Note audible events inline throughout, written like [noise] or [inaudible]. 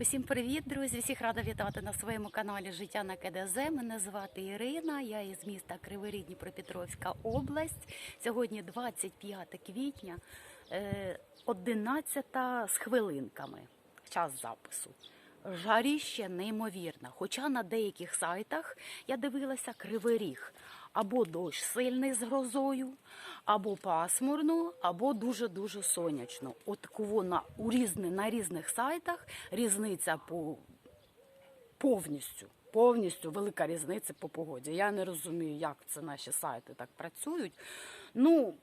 Усім привіт, друзі! Всіх рада вітати на своєму каналі Життя на КДЗ. Мене звати Ірина. Я із міста Кривий Дніпропетровська область. Сьогодні 25 квітня, е, 11 з хвилинками. Час запису. Жаріще неймовірна. Хоча на деяких сайтах я дивилася кривий ріг. Або дощ сильний з грозою, або пасмурно, або дуже-дуже сонячно. От вона у різни, на різних сайтах різниця по повністю. Повністю велика різниця по погоді. Я не розумію, як це наші сайти так працюють. Ну,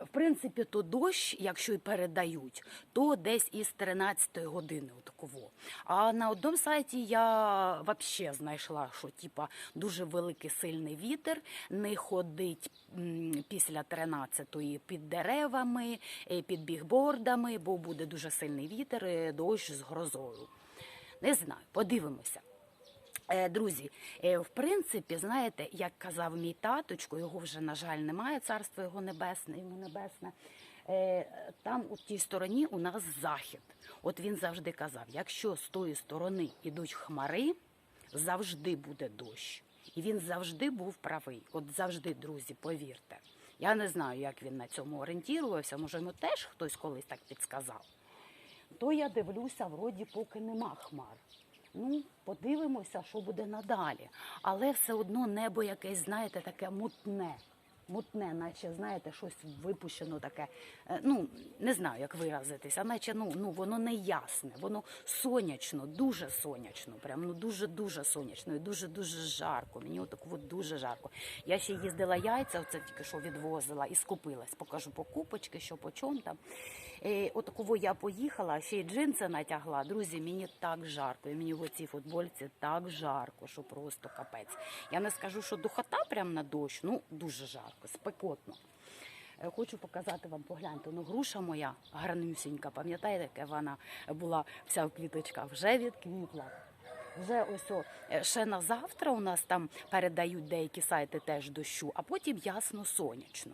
в принципі, то дощ, якщо й передають, то десь із 13 години отаково. А на одному сайті я взагалі знайшла, що типа дуже великий сильний вітер, не ходить після 13-ї під деревами, е, під бігбордами, бо буде дуже сильний вітер, дощ з грозою. Не знаю, подивимося. Е, Друзі, е, в принципі, знаєте, як казав мій таточко, його вже, на жаль, немає, царство його небесне, йому небесне. е, Там у тій стороні у нас захід. От він завжди казав: якщо з тої сторони йдуть хмари, завжди буде дощ. І він завжди був правий. От завжди, друзі, повірте. Я не знаю, як він на цьому орієнтувався, може йому теж хтось колись так підсказав. То я дивлюся, вроді поки нема хмар. Ну, подивимося, що буде надалі. Але все одно небо якесь, знаєте, таке мутне. Мутне, наче, знаєте, щось випущено таке. е, Ну, не знаю, як виразитися, наче ну, ну воно не ясне, воно сонячно, дуже сонячно, прям ну дуже-дуже сонячно і дуже-дуже жарко. Мені отак от дуже жарко. Я ще їздила яйця, оце тільки що відвозила і скупилась. Покажу покупочки, що по чому там. Е, отаково я поїхала, ще й джинси натягла. Друзі, мені так жарко. І мені в цій футбольці так жарко, що просто капець. Я не скажу, що духота прям на дощ, ну дуже жарко, спекотно. Е, Хочу показати вам, погляньте, ну груша моя гарнюсінька, пам'ятаєте, яка вона була вся в квіточках, вже відквітла. Вже ось о, е, ще на завтра у нас там передають деякі сайти теж дощу, а потім ясно сонячно.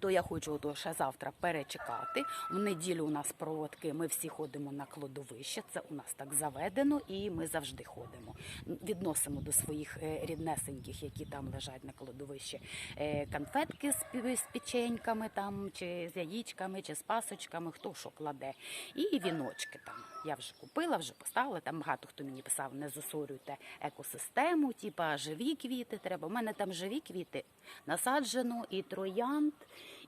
То я хочу ото ще завтра перечекати. В неділю у нас проводки. Ми всі ходимо на кладовище. Це у нас так заведено, і ми завжди ходимо. Відносимо до своїх е, ріднесеньких, які там лежать на кладовищі, е, конфетки з печеньками, там чи з яєчками, чи з пасочками, хто що кладе. І віночки там. Я вже купила, вже поставила. Там багато хто мені писав, не засорюйте екосистему, типа живі квіти треба. У мене там живі квіти насаджено і троянд,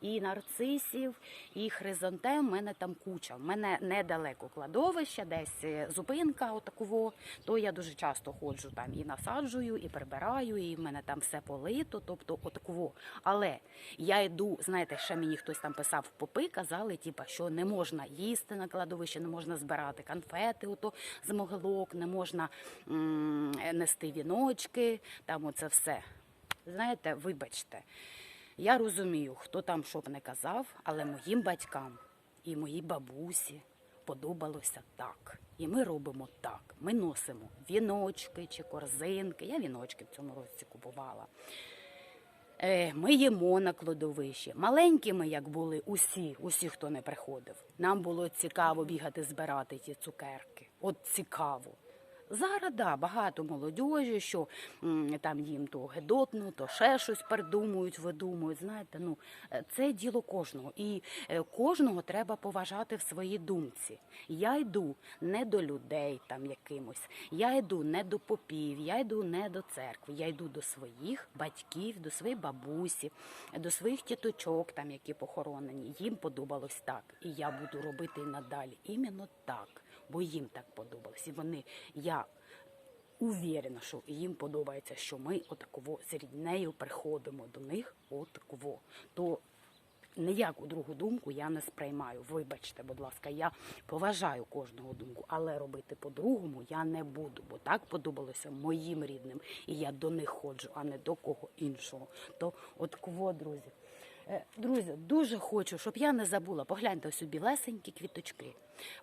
і нарцисів, і хризантем. У мене там куча. У мене недалеко кладовище, десь е, зупинка отакого. То я дуже часто ходжу там і насаджую, і прибираю, і в мене там все полито, тобто отакого. Але я йду, знаєте, ще мені хтось там писав попи, казали, типа, що не можна їсти на кладовище, не можна збирати конфети, ото з могилок, не можна нести віночки, там оце все. Знаєте, вибачте, я розумію, хто там що не казав, але моїм батькам і моїй бабусі подобалося так. І ми робимо так. Ми носимо віночки чи корзинки. Я віночки в цьому році купувала. Е, Ми їмо на кладовищі. Маленькими, як були усі, усі, хто не приходив. Нам було цікаво бігати, збирати ті цукерки. От цікаво. Зараз да, багато молодіжі, що там їм то гедотно, то ще щось придумують, видумують. Знаєте, ну е, це діло кожного, і е, кожного треба поважати в своїй думці. Я йду не до людей там якимось, я йду не до попів, я йду не до церкви, я йду до своїх батьків, до своєї бабусі, до своїх тіточок, там які похоронені. Їм подобалось так, і я буду робити надалі іменно так, бо їм так подобалось. І вони я уверена, що їм подобається, що ми отаково з ріднею приходимо до них отаково. То ніяку другу думку я не сприймаю. Вибачте, будь ласка, я поважаю кожного думку, але робити по-другому я не буду, бо так подобалося моїм рідним, і я до них ходжу, а не до кого іншого. То от кво, друзі. Е, Друзі, дуже хочу, щоб я не забула. Погляньте ось у білесенькі квіточки.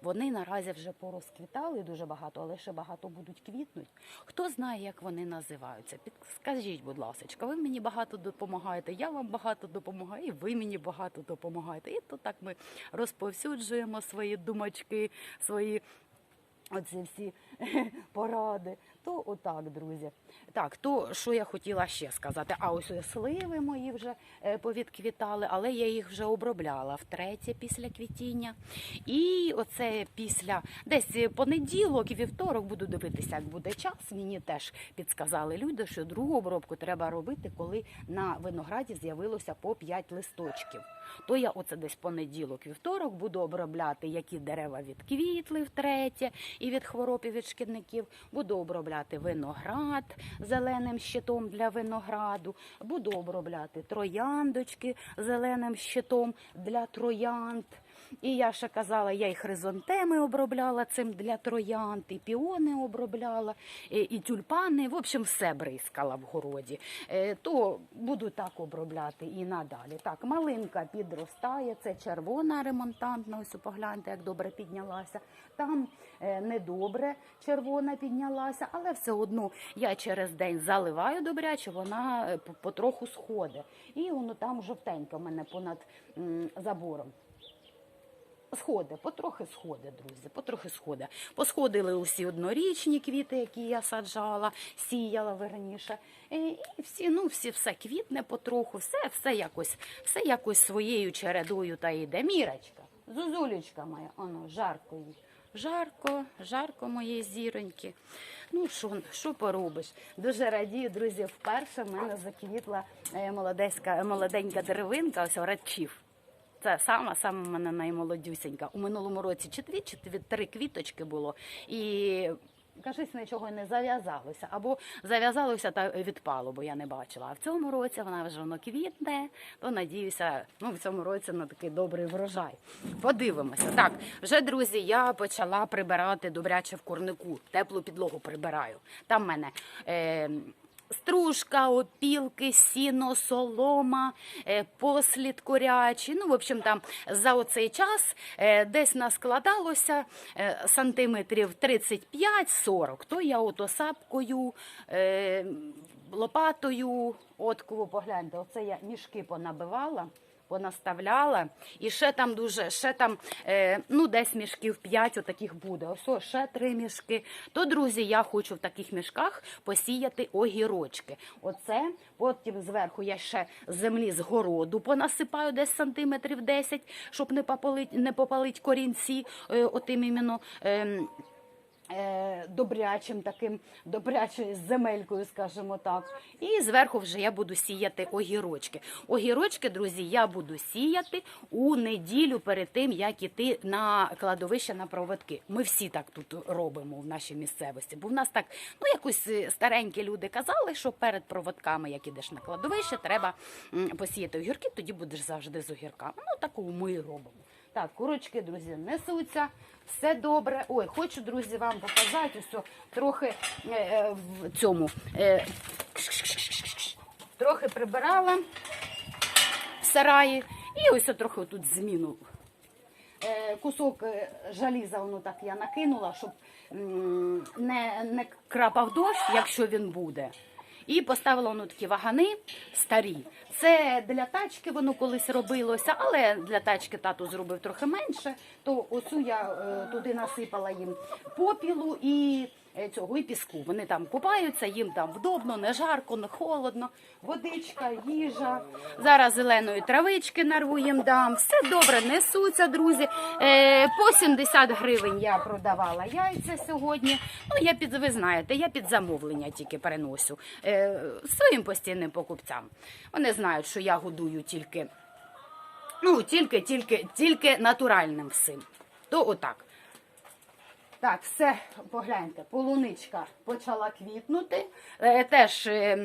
Вони наразі вже порозквітали дуже багато, але ще багато будуть квітнуть. Хто знає, як вони називаються? Підскажіть, будь ласка, ви мені багато допомагаєте, я вам багато допомагаю, і ви мені багато допомагаєте. І то так ми розповсюджуємо свої думочки, свої Оці всі [laughs] поради. То отак, друзі. Так, то що я хотіла ще сказати? А ось сливи мої вже е, повідквітали, але я їх вже обробляла втретє після квітіння. І оце після десь понеділок і вівторок буду дивитися, як буде час. Мені теж підсказали люди, що другу обробку треба робити, коли на винограді з'явилося по 5 листочків. То я оце десь понеділок, вівторок буду обробляти, які дерева відквітли втретє і від хвороб і від шкідників. Буду обробляти виноград зеленим щитом для винограду. Буду обробляти трояндочки зеленим щитом для троянд. І я ще казала, я і хризантеми обробляла цим для троянд, і піони обробляла, і, тюльпани. В общем, все бризкала в городі. Е, То буду так обробляти і надалі. Так, малинка підростає, це червона ремонтантна. Ось погляньте, як добре піднялася. Там е, недобре червона піднялася, але все одно я через день заливаю добряче, вона е, потроху сходить. І воно там жовтенько в мене понад забором. Сходи, потрохи сходи, друзі, потрохи сходи. Посходили усі однорічні квіти, які я саджала, сіяла верніше. І, всі, ну, всі все квітне потроху, все, все якось, все якось своєю чередою та йде. Мірочка, зузулечка моя, оно, жарко їй. Жарко, жарко моєї зіроньки. Ну що, що поробиш? Дуже радію, друзі. Вперше в мене заквітла е, молоденька деревинка, ось радчів. Це сама сама мене наймолодюсенька. У минулому році чи дві, чи три квіточки було. І кажись, нічого не зав'язалося. Або зав'язалося та відпало, бо я не бачила. А в цьому році вона вже воно квітне, то надіюся, ну в цьому році на такий добрий врожай. Подивимося. Так, вже друзі, я почала прибирати добряче в курнику. Теплу підлогу прибираю. Там в мене. Е, Стружка, опілки, сіно, солома, е, послід корячий. Ну, в общем, там за оцей час е, десь наскладалося е, сантиметрів 35-40. То я от сапкою, е, лопатою, от кого погляньте, оце я мішки понабивала. Понаставляла, і ще там дуже, ще там, е, ну, десь мішків 5 отаких буде. Ось ще три мішки. То, друзі, я хочу в таких мішках посіяти огірочки. Оце, потім зверху я ще землі з городу понасипаю десь сантиметрів 10, щоб не попалить, не попалить корінці, е, отим іменно. Е, добрячим таким, добрячою земелькою, скажімо так. І зверху вже я буду сіяти огірочки. Огірочки, друзі, я буду сіяти у неділю перед тим, як іти на кладовище на проводки. Ми всі так тут робимо в нашій місцевості. Бо в нас так, ну якось е, старенькі люди казали, що перед проводками, як ідеш на кладовище, треба посіяти огірки, тоді будеш завжди з огірками. Ну такого ми робимо. Так, курочки, друзі, несуться. Все добре. Ой, хочу, друзі, вам показати ось трохи е, е, в цьому. Е, трохи прибирала в сараї. І ось трохи тут зміну. Е, кусок е, жаліза, воно так я накинула, щоб не, не крапав дощ, якщо він буде. І поставила воно такі вагани старі. Це для тачки воно колись робилося, але для тачки тату зробив трохи менше. То оцю я е, туди насипала їм попілу і цього і піску. Вони там купаються, їм там вдобно, не жарко, не холодно. Водичка, їжа. Зараз зеленої травички нарву їм дам. Все добре, несуться, друзі. Е, по 70 гривень я продавала яйця сьогодні. Ну, я під, ви знаєте, я під замовлення тільки переносю е, своїм постійним покупцям. Вони знають, що я годую тільки, ну, тільки, тільки, тільки натуральним всім. То отак. Так, все, погляньте, полуничка почала квітнути. Е, теж е,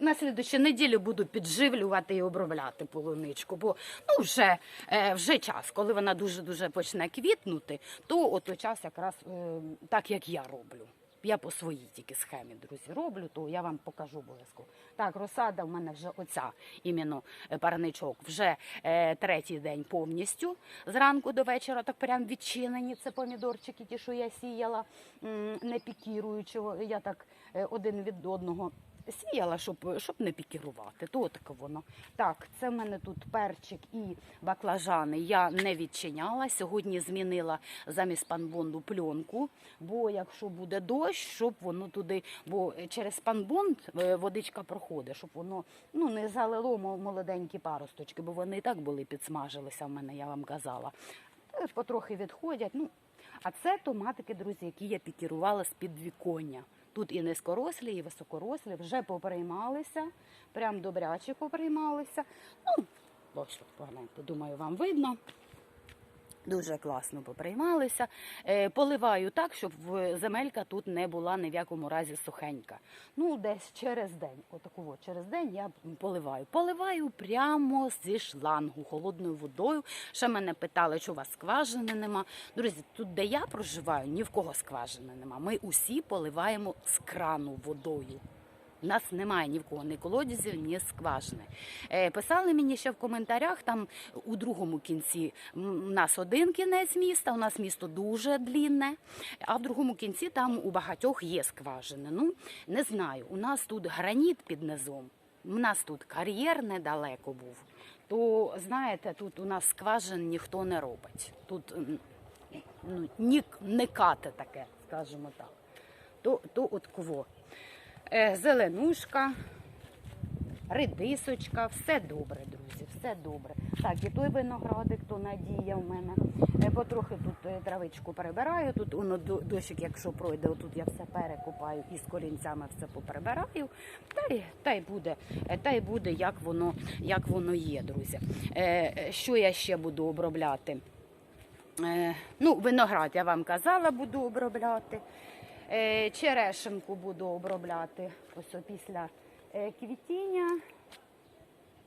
на слідчій неділі буду підживлювати і обробляти полуничку, бо ну, вже, е, вже час, коли вона дуже-дуже почне квітнути, то от час якраз е, так, як я роблю. Я по своїй тільки схемі, друзі, роблю, то я вам покажу обов'язково. Так, розсада в мене вже оця іменно параничок парничок, вже е, третій день повністю зранку до вечора, так прям відчинені. Це помідорчики, ті, що я сіяла, не пікіруючи. Я так е, один від одного сіяла, щоб, щоб не пікірувати. То таке воно. Так, це в мене тут перчик і баклажани. Я не відчиняла. Сьогодні змінила замість панбонду пленку, бо якщо буде дощ, щоб воно туди, бо через панбонд е, водичка проходить, щоб воно ну, не залило молоденькі паросточки, бо вони і так були підсмажилися в мене, я вам казала. Е, Потрохи відходять. Ну, а це томатики, друзі, які я пікірувала з під віконня. Тут і низькорослі, і високорослі вже поприймалися, прям добряче поприймалися. Ну, ось погляньте, думаю, вам видно. Дуже класно поприймалися. Е, поливаю так, щоб земелька тут не була ні в якому разі сухенька. Ну, десь через день. Отаку от, через день я поливаю. Поливаю прямо зі шлангу холодною водою. Ще мене питали, що у вас скважини нема. Друзі, тут, де я проживаю, ні в кого скважини нема. Ми усі поливаємо з крану водою. У нас немає ні в кого ні колодязів, ні скважини. Е, писали мені ще в коментарях, там у другому кінці у нас один кінець міста, у нас місто дуже длінне, а в другому кінці там у багатьох є скважини. Ну, не знаю, у нас тут граніт під низом, у нас тут кар'єр недалеко був. То знаєте, тут у нас скважин ніхто не робить. Тут ну, ні, не кате таке, скажімо так. То, то от кого. Е, зеленушка, редисочка, все добре, друзі, все добре. Так, і той виноградик, то надія в мене. Е, Потрохи тут е, травичку перебираю. Тут воно дощик, якщо пройде, отут я все перекопаю і з корінцями все поприбираю. Та й, та й буде, та й буде, як воно, як воно є, друзі. Що я ще буду обробляти? Ну, виноград я вам казала, буду обробляти. Е, Черешенку буду обробляти ось після е, квітіння.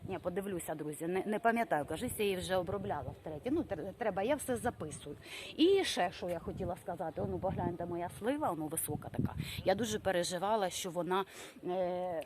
Ні, подивлюся, друзі, не, не пам'ятаю, кажись, я її вже обробляла втретє. Ну, треба, я все записую. І ще що я хотіла сказати, ну погляньте, моя слива, воно висока така. Я дуже переживала, що вона е,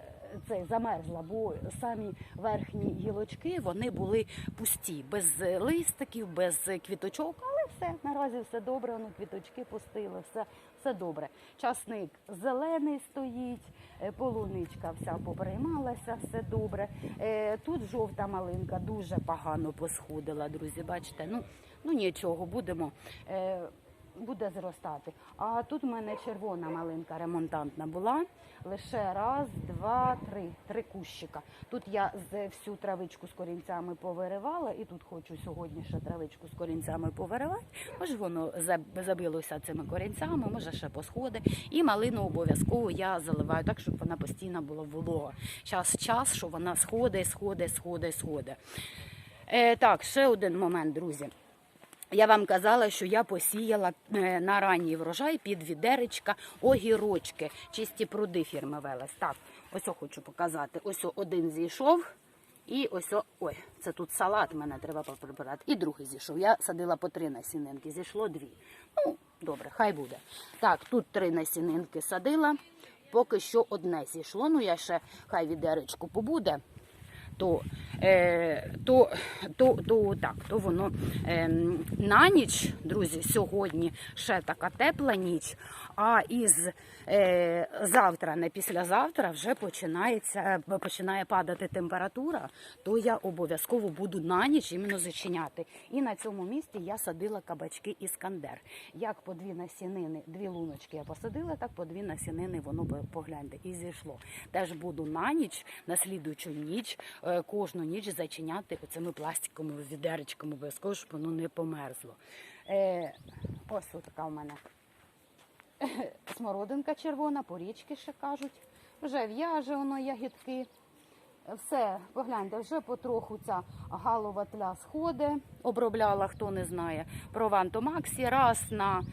цей, замерзла, бо самі верхні гілочки вони були пусті, без листиків, без квіточок, але все, наразі все добре, воно квіточки пустили, все, все добре. Часник зелений стоїть, е, полуничка вся поприймалася, все добре. Е, Тут жовта малинка дуже погано посходила, друзі. Бачите, ну, ну нічого, будемо. Буде зростати. А тут в мене червона малинка ремонтантна була. Лише раз, два, три. Три кущика. Тут я всю травичку з корінцями повиривала, і тут хочу сьогодні ще травичку з корінцями повиривати. Може воно забилося цими корінцями, може ще посходи. І малину обов'язково я заливаю так, щоб вона постійно була волога. Час час, що вона сходить, сходить, сходить, сходить. Е, так, ще один момент, друзі. Я вам казала, що я посіяла е, на ранній врожай під відеречка огірочки, чисті пруди фірми Велес. Так, ось хочу показати. Ось один зійшов. І ось ой, це тут салат мене треба прибирати. І другий зійшов. Я садила по три насінинки, зійшло дві. Ну, добре, хай буде. Так, тут три насінинки садила, поки що одне зійшло. Ну, я ще хай відеречку побуде то, е, то, то, то, так, то воно е, на ніч, друзі, сьогодні ще така тепла ніч, а із е, завтра, не післязавтра, вже починається, починає падати температура, то я обов'язково буду на ніч іменно зачиняти. І на цьому місці я садила кабачки іскандер. Як по дві насінини, дві луночки я посадила, так по дві насінини воно по- погляньте і зійшло. Теж буду на ніч, на слідуючу ніч, е, кожну ніч зачиняти оцими пластиковими відеречками, обов'язково, щоб воно не померзло. Е, ось така у мене [laughs] смородинка червона, порічки ще кажуть. Вже в'яже воно ягідки. Все, погляньте, вже потроху ця галова тля сходить. Обробляла, хто не знає, Прованто Максі раз на,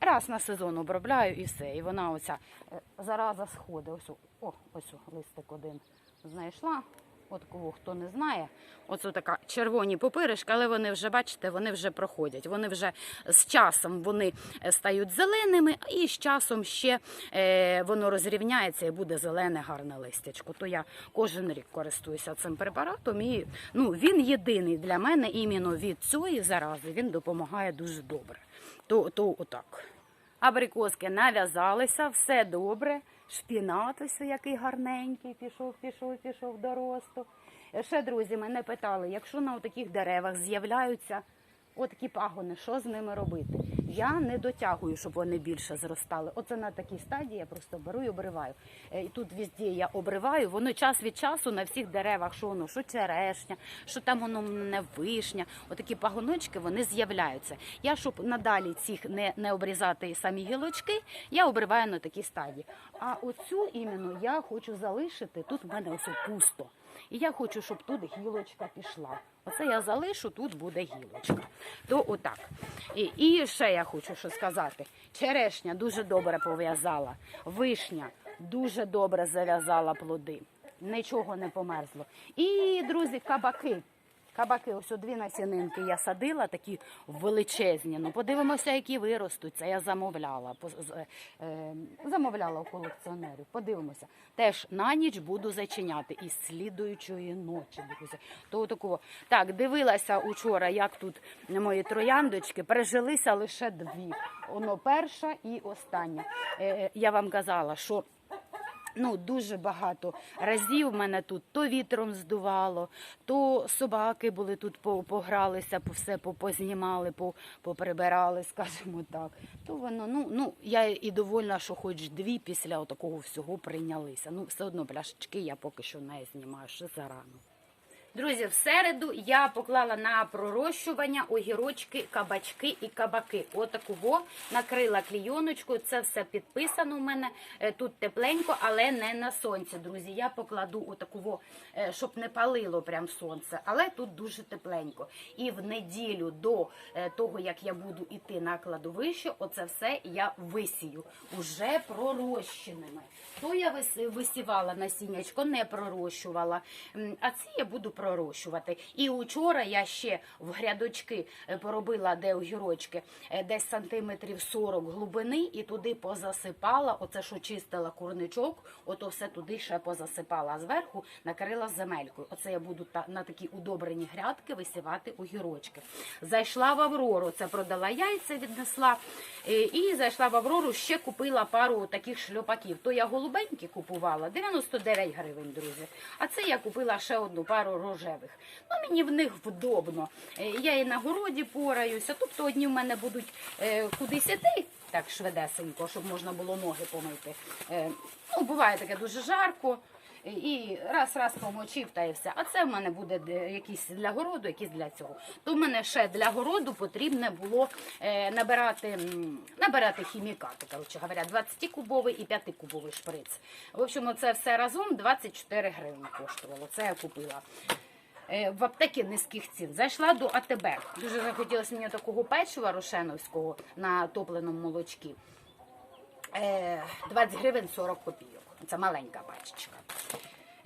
раз на сезон обробляю і все. І вона оця е, зараза сходить. Ось, о- ось листик один знайшла. От кого хто не знає, оце така червоні пупиришки, але вони вже, бачите, вони вже проходять. Вони вже з часом вони е, стають зеленими, і з часом ще е, воно розрівняється і буде зелене гарне листячко. То я кожен рік користуюся цим препаратом. І ну, він єдиний для мене іменно від цієї зарази він допомагає дуже добре. То, то отак. Абрикоски нав'язалися, все добре. Шпінат ось який гарненький, пішов, пішов, пішов до росту. Ще, друзі, мене питали, якщо на таких деревах з'являються отакі пагони, що з ними робити? Я не дотягую, щоб вони більше зростали. Оце на такій стадії я просто беру і обриваю. Е, І тут везде я обриваю, воно час від часу на всіх деревах, що воно, що черешня, що там воно не вишня. Отакі пагоночки вони з'являються. Я, щоб надалі цих не, не обрізати самі гілочки, я обриваю на такій стадії. А оцю іменно я хочу залишити. Тут в мене ось пусто. І я хочу, щоб тут гілочка пішла. Оце я залишу, тут буде гілочка. То отак. І, і ще я хочу що сказати. Черешня дуже добре пов'язала. Вишня дуже добре зав'язала плоди. Нічого не померзло. І, друзі, кабаки. Кабаки, ось дві насінинки я садила, такі величезні. Ну, подивимося, які виростуть. Це я замовляла. Поз- е, замовляла у колекціонерів. Подивимося. Теж на ніч буду зачиняти із слідуючої ночі, друзі. То такого. Так, дивилася учора, як тут мої трояндочки. Пережилися лише дві. Воно перша і остання. Е, я вам казала, що Ну, дуже багато разів мене тут то вітром здувало, то собаки були тут по- погралися, по все по- познімали, по- поприбирали, [laughs] скажімо так. То воно, ну, ну я і довольна, що хоч дві після такого всього прийнялися. Ну, все одно пляшечки я поки що не знімаю, ще зарано. Друзі, в середу я поклала на пророщування огірочки, кабачки і кабаки. Отакого накрила клійоночкою. Це все підписано у мене. Е, Тут тепленько, але не на сонці. Друзі, я покладу отакого, е, щоб не палило прям сонце. Але тут дуже тепленько. І в неділю до е, того, як я буду йти на кладовище, оце все я висію уже пророщеними. То я вис- висівала насіннячко, не пророщувала. А ці я буду пророщувати. І учора я ще в грядочки е, поробила, де огірочки, е, десь сантиметрів 40 глибини, і туди позасипала. Оце, що чистила курничок, ото все туди ще позасипала. Зверху накрила земелькою. Оце я буду на такі удобрені грядки висівати огірочки. Зайшла в Аврору, це продала яйця, віднесла. Е, І зайшла в Аврору, ще купила пару таких шльопаків. То я голубенькі купувала, 99 гривень, друзі. А це я купила ще одну пару рожевих. Ну, мені в них вдобно. Е, Я і на городі пораюся. Тобто одні в мене будуть е, кудись іти, так шведесенько, щоб можна було ноги помити. Е, Ну, буває таке дуже жарко. І раз-раз помочив та і все. А це в мене буде де- якісь для городу, якісь для цього. То в мене ще для городу потрібне було е, набирати, набирати хімікати, коротше говоря, 20-кубовий і 5-кубовий шприц. В общем, це все разом 24 гривні коштувало. Це я купила. Е, В аптеки низьких цін. Зайшла до АТБ. Дуже захотілося мені такого печива рошеновського на топленому молочці. Е, 20 гривень 40 копійок. Це маленька пачечка.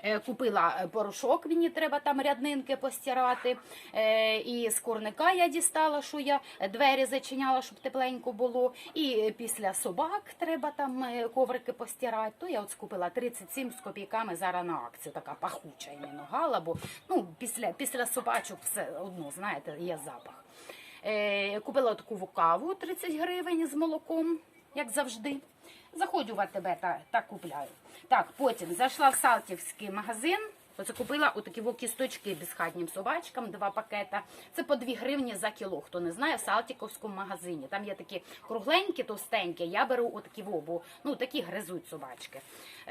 Е, Купила е, порошок, мені треба там ряднинки постирати. Е, І з курника я дістала, що я двері зачиняла, щоб тепленько було. І після собак треба там коврики постирати. То я от скупила 37 з копійками зараз на акцію. Така пахуча іменно гала, бо ну, після, після собачок все одно, знаєте, є запах. Купила таку каву 30 гривень з молоком, як завжди. Заходжу в АТБ та, та купляю. Так, потім зайшла в Салтівський магазин. Оце купила отакі кісточки безхатнім собачкам, два пакета. Це по 2 гривні за кіло. Хто не знає, в Салтіковському магазині. Там є такі кругленькі, товстенькі. Я беру отакі во, бо ну такі гризуть собачки.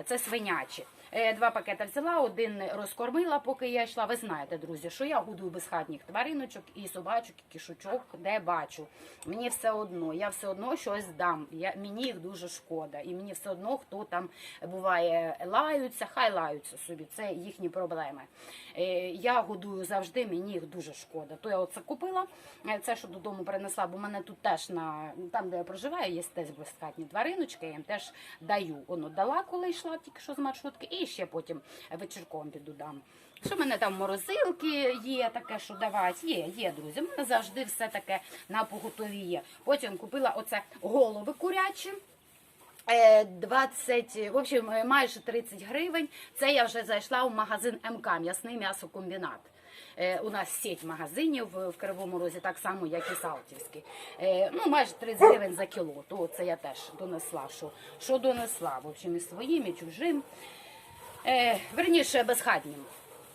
Це свинячі. Е, Два пакета взяла, один розкормила, поки я йшла. Ви знаєте, друзі, що я годую безхатніх твариночок і собачок, і кішучок, де бачу. Мені все одно, я все одно щось дам. Я, мені їх дуже шкода. І мені все одно, хто там буває, лаються, хай лаються собі. Це їхні проблеми. Е, Я годую завжди, мені їх дуже шкода. То я оце купила, е, це що додому принесла, бо мене тут теж на там, де я проживаю, є теж безхатні твариночки, я їм теж даю. Воно дала, коли йшла тільки що з маршрутки, і ще потім вечірком піду дам. Що в мене там морозилки є, таке, що давати. Є, є, друзі. У мене завжди все таке на поготові є. Потім купила оце голови курячі. Е, 20, в общем, е, майже 30 гривень. Це я вже зайшла в магазин МК, м'ясний м'ясокомбінат. Е, у нас сеть магазинів в Кривому Розі, так само, як і Салтівський. Е, ну, майже 30 гривень за кіло. То це я теж донесла. Що, що донесла? В общем, і своїм, і чужим. Е, верніше, безхатнім.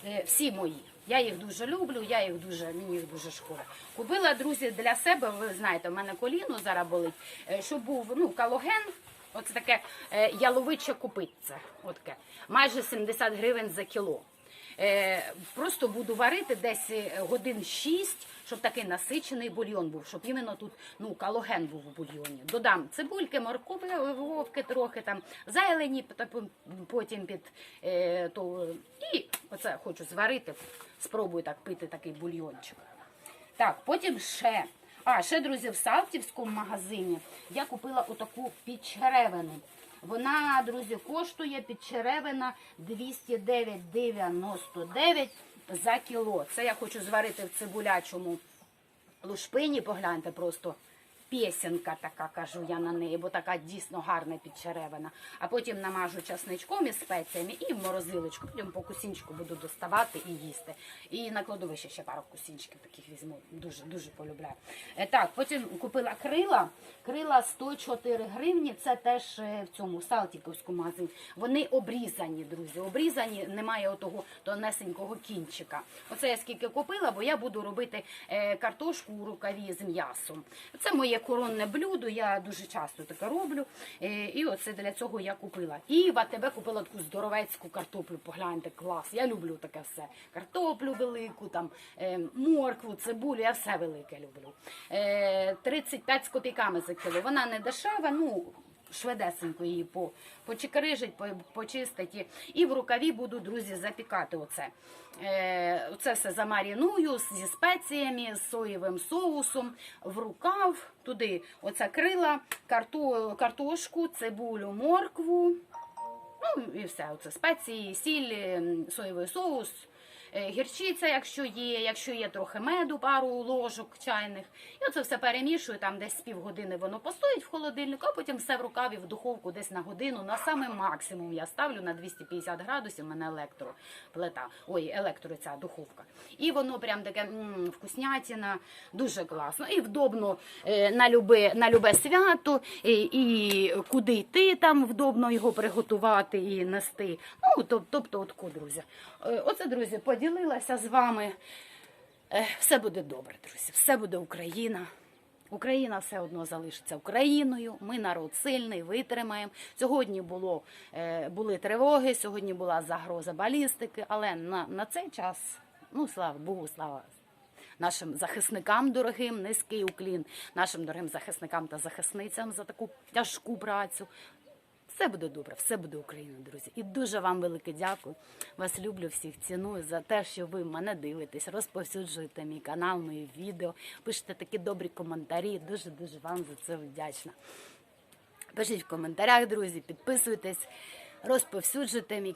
Е, всі мої. Я їх дуже люблю, я їх дуже, мені їх дуже шкода. Купила, друзі, для себе, ви знаєте, в мене коліно зараз болить, е, щоб був ну, калоген, оце таке е, яловиче купитце, отаке, майже 70 гривень за кіло. Е, просто буду варити десь е, годин 6, щоб такий насичений бульйон був, щоб іменно тут ну, калоген був у бульйоні. Додам цибульки, моркови, вовки трохи там, зелені, потім під е, то. І оце хочу зварити. Спробую так пити такий бульйончик. Так, потім ще. А, ще, друзі, в Салтівському магазині я купила отаку підчеревину. Вона, друзі, коштує підчеревина 209,99 за кіло. Це я хочу зварити в цибулячому лушпині, погляньте просто. Пєсенка така, кажу я на неї, бо така дійсно гарна підчеревина. А потім намажу часничком і спеціями і в морозилочку. Потім по кусінчику буду доставати і їсти. І на кладовище ще пару кусінчиків таких візьму. Дуже дуже полюбляю. Е, Так, потім купила крила. Крила 104 гривні. Це теж е, в цьому Салтіковському магазині. Вони обрізані, друзі. Обрізані, немає отого тонесенького кінчика. Оце я скільки купила, бо я буду робити е, картошку у рукаві з м'ясом. Це моє коронне блюдо, я дуже часто таке роблю. Е, І оце для цього я купила. І в АТБ купила таку здоровецьку картоплю. Погляньте, клас. Я люблю таке все. Картоплю велику, там е, моркву, цибулю, я все велике люблю. Е, 35 з копійками за кіло. Вона не дешева, ну. Шведесенько її по, почекрижить, по, почистить. І, в рукаві буду, друзі, запікати оце. Е, оце все замаріную зі спеціями, з соєвим соусом, в рукав, туди оце крила, карту, картошку, цибулю, моркву. Ну і все, оце спеції, сіль, соєвий соус, гірчиця, якщо є, якщо є трохи меду, пару ложок чайних. І оце все перемішую, там десь півгодини воно постоїть в холодильнику, а потім все в рукаві в духовку десь на годину. На саме максимум я ставлю на 250 градусів, у мене електроплита, ой, електро ця духовка. І воно прям таке вкуснятіна, дуже класно. І вдобно е, на любе, свято, і, куди йти там вдобно його приготувати і нести. Ну, тоб- тобто, отко, друзі. Е, Оце, друзі, поділилася з вами. Е, Все буде добре, друзі. Все буде Україна. Україна все одно залишиться Україною. Ми народ сильний, витримаємо. Сьогодні було, е, були тривоги, сьогодні була загроза балістики, але на, на цей час, ну слава Богу, слава нашим захисникам дорогим, низький уклін, нашим дорогим захисникам та захисницям за таку тяжку працю. Все буде добре, все буде Україна, друзі. І дуже вам велике дякую. Вас люблю всіх ціную за те, що ви мене дивитесь, розповсюджуєте мій канал, мої відео, пишете такі добрі коментарі. Дуже дуже вам за це вдячна. Пишіть в коментарях, друзі, підписуйтесь, розповсюджуйте мій